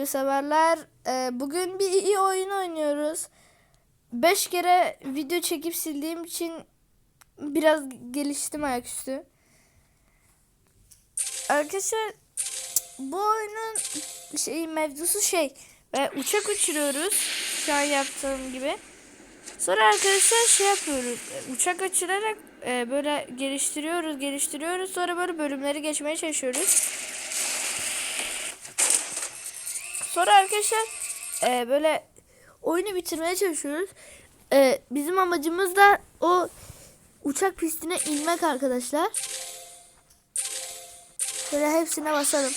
video severler. Ee, bugün bir iyi oyun oynuyoruz. 5 kere video çekip sildiğim için biraz geliştim ayaküstü. Arkadaşlar bu oyunun şey mevzusu şey ve uçak uçuruyoruz şu an yaptığım gibi. Sonra arkadaşlar şey yapıyoruz. e, Uçak uçurarak e, böyle geliştiriyoruz, geliştiriyoruz. Sonra böyle bölümleri geçmeye çalışıyoruz. Sonra arkadaşlar e, böyle oyunu bitirmeye çalışıyoruz. E, bizim amacımız da o uçak pistine inmek arkadaşlar. Böyle hepsine basalım.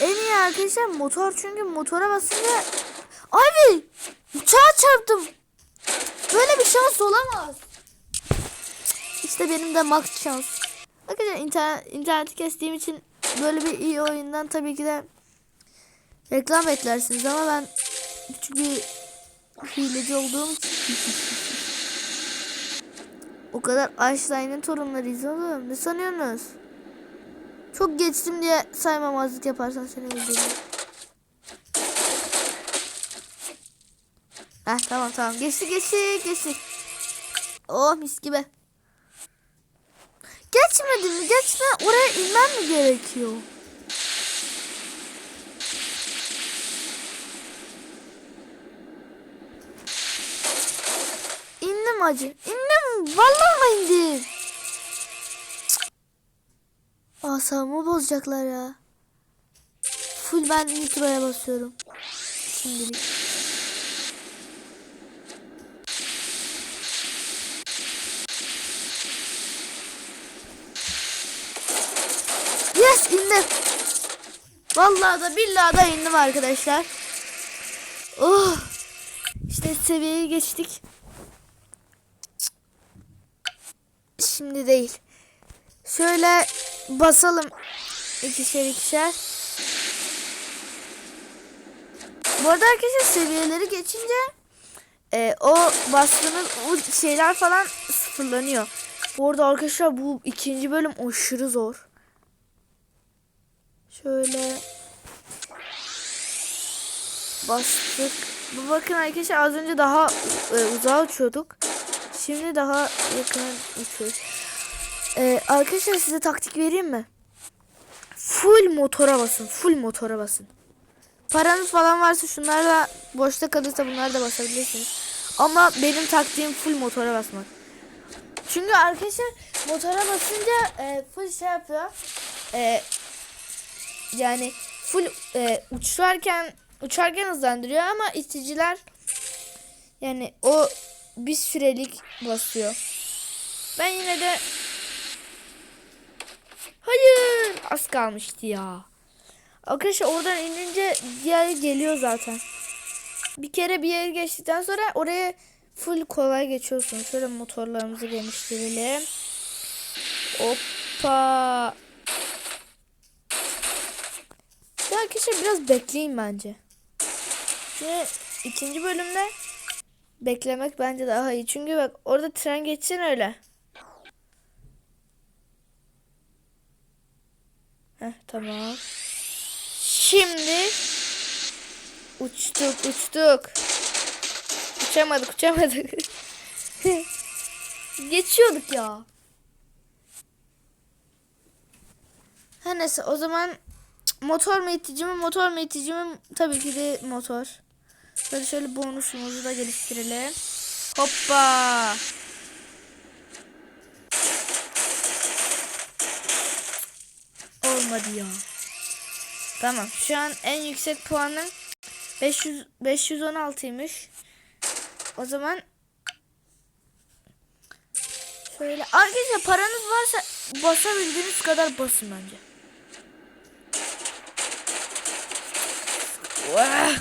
En iyi arkadaşlar motor çünkü motora basınca Abi uçağa çarptım. Böyle bir şans olamaz. İşte benim de max şans. Arkadaşlar internet, interneti kestiğim için böyle bir iyi oyundan tabii ki de reklam beklersiniz ama ben küçük bir hileci olduğum o kadar Einstein'ın torunlarıyız oğlum. Ne sanıyorsunuz? Çok geçtim diye saymamazlık yaparsan seni öldürürüm. Heh tamam tamam. Geçti geçti geçti. Oh mis gibi. Geçmedi mi? Geçme. Oraya inmem mi gerekiyor? İndim acı. İndim. Vallahi indim? Cık. Asabımı bozacaklar ya. Full ben nitroya basıyorum. Şimdilik. Yes indim. Vallahi da billahi da indim arkadaşlar. Oh. İşte seviyeyi geçtik. Şimdi değil. Şöyle basalım ikişer ikişer. Bu arada arkadaşlar seviyeleri geçince e, o bastığınız o şeyler falan sıfırlanıyor. Bu arada arkadaşlar bu ikinci bölüm aşırı zor. Şöyle bastık. Bu bakın arkadaşlar az önce daha e, uzağa uçuyorduk. Şimdi daha yakın uçuyoruz. E, arkadaşlar size taktik vereyim mi? Full motora basın. Full motora basın. Paranız falan varsa şunlar da boşta kalırsa bunları da basabilirsiniz. Ama benim taktiğim full motora basmak. Çünkü arkadaşlar motora basınca e, full şey yapıyor. E, yani full e, uçarken uçarken hızlandırıyor ama iticiler yani o bir sürelik basıyor. Ben yine de Hayır az kalmıştı ya. Arkadaşlar oradan inince diğer geliyor zaten. Bir kere bir yere geçtikten sonra oraya full kolay geçiyorsun. Şöyle motorlarımızı geliştirelim. Hoppa. Ya arkadaşlar biraz bekleyin bence. Şimdi ikinci bölümde beklemek bence daha iyi. Çünkü bak orada tren geçsin öyle. Heh tamam. Şimdi uçtuk uçtuk. Uçamadık uçamadık. Geçiyorduk ya. Her neyse o zaman motor mu itici mi motor mu itici mi tabii ki de motor. Şöyle şöyle bonusumuzu da geliştirelim. Hoppa. Olmadı ya. Tamam. Şu an en yüksek puanım 500 516'ymış. O zaman şöyle arkadaşlar paranız varsa basabildiğiniz kadar basın bence. Vah!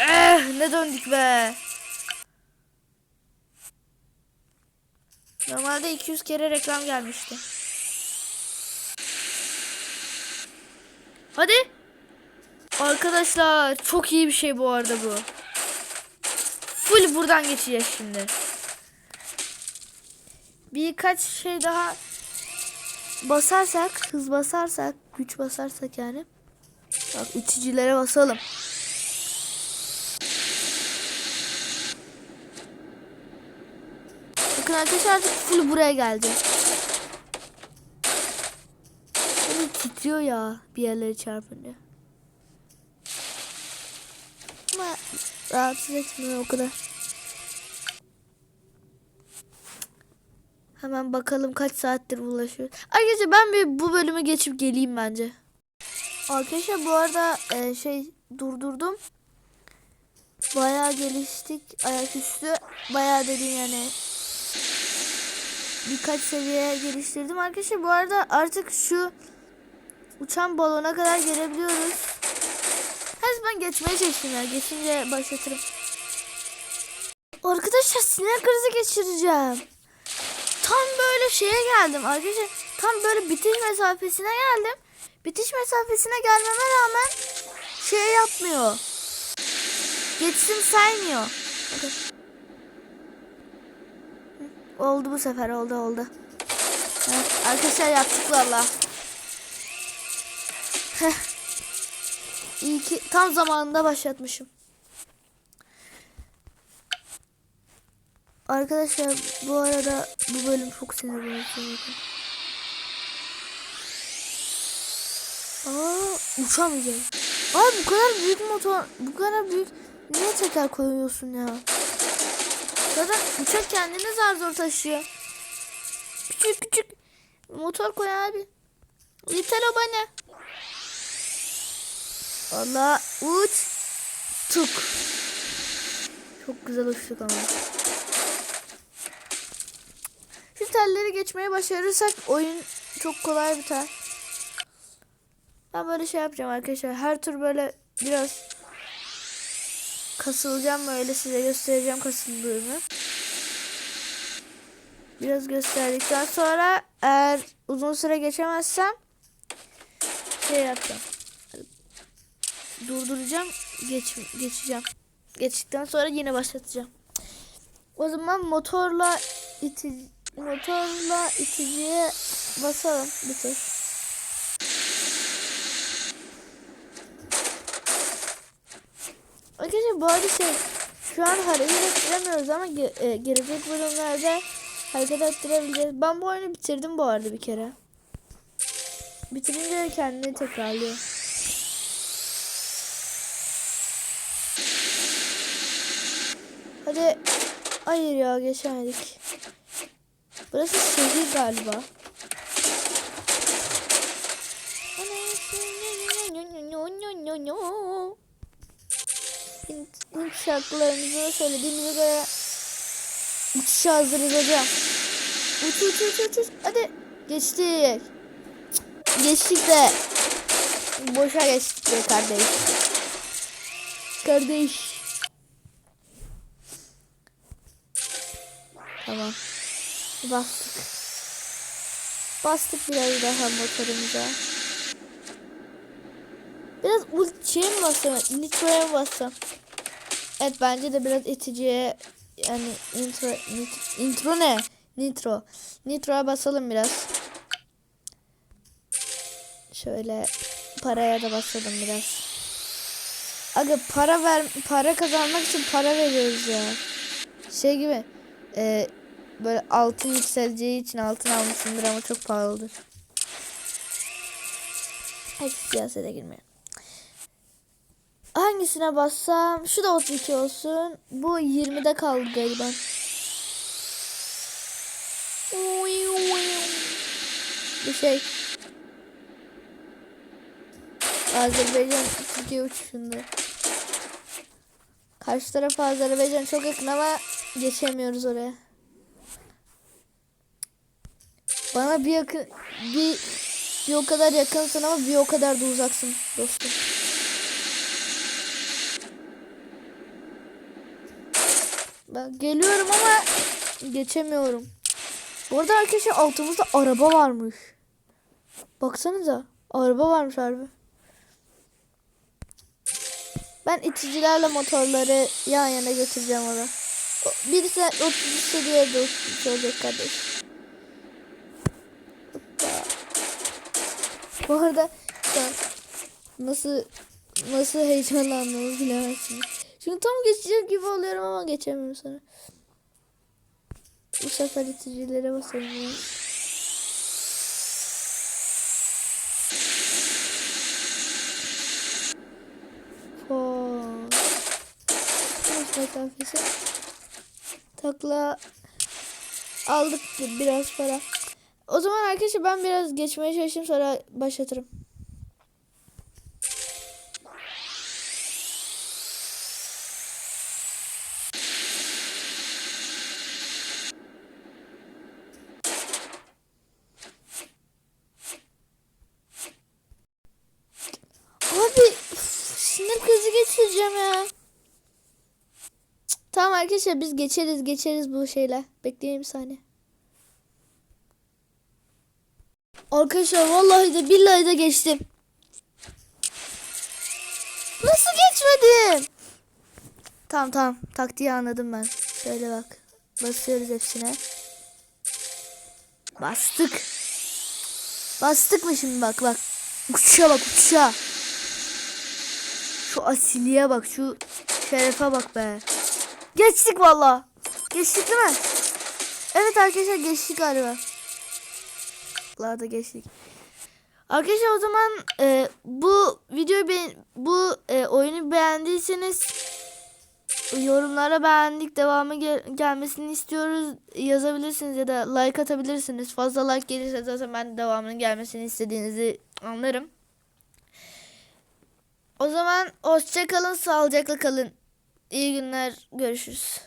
Eh, ne döndük be. Normalde 200 kere reklam gelmişti. Hadi. Arkadaşlar çok iyi bir şey bu arada bu. Full buradan geçeceğiz şimdi. Birkaç şey daha basarsak, hız basarsak, güç basarsak yani Bak iticilere basalım. Bakın arkadaşlar artık full buraya geldi. Böyle titriyor ya bir yerleri çarpınca. Ama rahatsız etmiyor o kadar. Hemen bakalım kaç saattir ulaşıyor. Arkadaşlar ben bir bu bölümü geçip geleyim bence. Arkadaşlar bu arada e, şey durdurdum. Bayağı geliştik. Ayaküstü bayağı dediğim yani birkaç seviye geliştirdim. Arkadaşlar bu arada artık şu uçan balona kadar gelebiliyoruz. Her zaman geçmeye çalıştım ya. Geçince başlatırım. Arkadaşlar sinir krizi geçireceğim. Tam böyle şeye geldim arkadaşlar. Tam böyle bitiş mesafesine geldim. Bitiş mesafesine gelmeme rağmen şey yapmıyor. Geçtim saymıyor. Oldu bu sefer oldu oldu. Evet, arkadaşlar yaptık valla. Heh. İyi ki tam zamanında başlatmışım. Arkadaşlar bu arada bu bölüm çok sinir bozucu. Aa uçamayacağım. Abi bu kadar büyük motor, bu kadar büyük niye teker koyuyorsun ya? Zaten uçak kendini zar zor taşıyor. Küçük küçük motor koy abi. Yeter o bana. Valla uç. Tuk. Çok güzel uçtuk ama. Şu telleri geçmeye başarırsak oyun çok kolay biter. Ben böyle şey yapacağım arkadaşlar. Her tur böyle biraz kasılacağım böyle size göstereceğim kasıldığını. Biraz gösterdikten sonra eğer uzun süre geçemezsem şey yapacağım. Durduracağım. Geç, geçeceğim. Geçtikten sonra yine başlatacağım. O zaman motorla iti, motorla iticiye basalım. Bitir. Arkadaşlar bu arada şey şu an hareket ettiremiyoruz ama ge- e, gelecek bölümlerde hareket ettirebileceğiz. Ben bu oyunu bitirdim bu arada bir kere. Bitirince kendini tekrarlıyor. Hadi. Hayır ya geçemedik. Burası şehir galiba. Hint, şarkılarımızı söylediğimize göre uçuşa hazırız hocam. Uç uç uç uç uç. Hadi geçtik. Geçtik de. Boşa geçtik be kardeş. Kardeş. Tamam. Bastık. Bastık biraz daha motorumuza. Biraz ultiye mi bassam? Nitro'ya mı bassam? Evet bence de biraz iticiye yani intro, nit- intro ne? Nitro. Nitro'ya basalım biraz. Şöyle paraya da basalım biraz. Aga para ver para kazanmak için para veriyoruz ya. Şey gibi. E, böyle altın yükseleceği için altın almışsındır ama çok pahalıdır. Hiç siyasete girmeyelim. Hangisine bassam? Şu da 32 olsun. Bu 20'de kaldı galiba. Bir şey. Azerbaycan Türkiye uçuşunda. Karşı taraf Azerbaycan çok yakın ama geçemiyoruz oraya. Bana bir yakın bir bir o kadar yakınsın ama bir o kadar da uzaksın dostum. Ben geliyorum ama geçemiyorum. Bu arada arkadaşlar altımızda araba varmış. Baksanıza. Araba varmış harbi. Ben iticilerle motorları yan yana götüreceğim oraya. O- Birisi 33 diğeri de 33 olacak kardeş. Bu arada Nasıl nasıl heyecanlandığımı bilemezsiniz. Çünkü tam geçecek gibi oluyorum ama geçemiyorum sonra. Bu sefer iticilere basalım ya. Fon. Kaç mesafesi? Takla aldık biraz para. O zaman arkadaşlar ben biraz geçmeye çalışayım sonra başlatırım. Abi sinir krizi geçireceğim ya. Arkadaşlar biz geçeriz geçeriz bu şeyle. Bekleyin bir saniye. Arkadaşlar vallahi de billahi de geçtim. Nasıl geçmedim? Tamam tamam taktiği anladım ben. Şöyle bak. Basıyoruz hepsine. Bastık. Bastık mı şimdi bak bak. Uçuşa bak uçuşa. Şu asiliye bak şu şerefe bak be. Geçtik valla. Geçtik değil mi? Evet arkadaşlar geçtik galiba. Vallahi da geçtik. Arkadaşlar o zaman e, bu videoyu beğen bu e, oyunu beğendiyseniz yorumlara beğendik devamı gel- gelmesini istiyoruz yazabilirsiniz ya da like atabilirsiniz. Fazla like gelirse zaten ben devamının gelmesini istediğinizi anlarım. O zaman hoşça kalın, sağlıcakla kalın. İyi günler, görüşürüz.